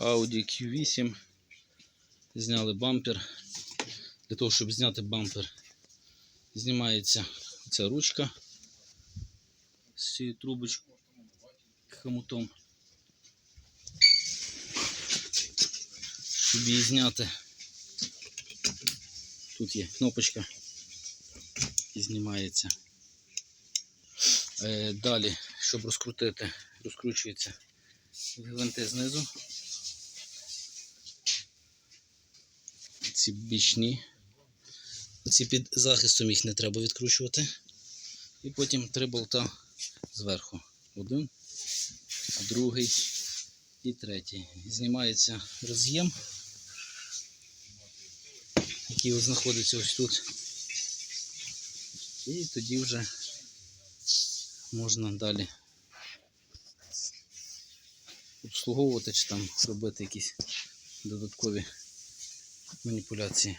Audi Q8. Зняли бампер. Для того, щоб зняти бампер, знімається ця ручка з цією трубочкою хомутом. Щоб її зняти. Тут є кнопочка і знімається. Е, далі, щоб розкрутити, розкручується гвинти знизу. Ці бічні. Оці під захистом їх не треба відкручувати. І потім три болта зверху. Один, другий і третій. Знімається роз'єм, який знаходиться ось тут. І тоді вже можна далі обслуговувати чи там робити якісь додаткові маніпуляції.